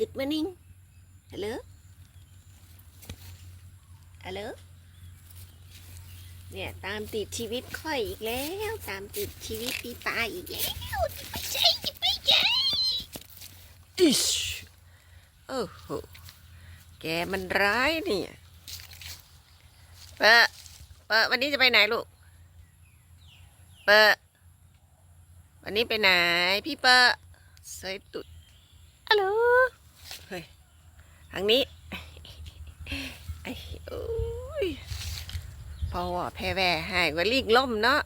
Good morning Hello Hello เนี่ยตามติดชีวิตค่อยอีกแล้ว ตามติดชีวิตปีปาอีกแล้วจะไม่ใช่จะไม่ใช่อิชโอ้โหแกมันร้ายเนี่ยเปะเปะวันนี้จะไปไหนลูกเปะวันนี้ไปไหนพี่เปะใส่ตุดฮัลโหล เฮ้ยทางนี้ไอ้โอ้ยพราว่าแพ้แว่หายกว่าลีกล่มเนาะ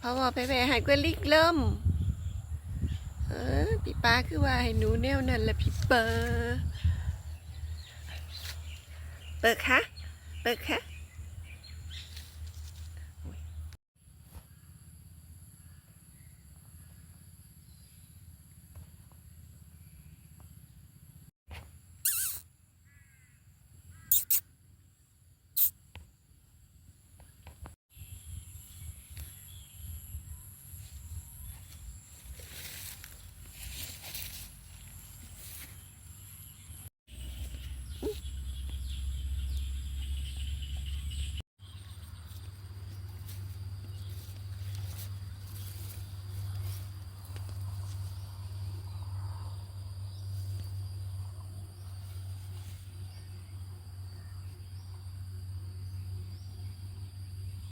พราว่าแพ้แว่หายกว่าลีกล่มเออพี่ป้าคือว่าให้หนูแนวนั้นแหละพี่เปอเปิดคะเปิดคะ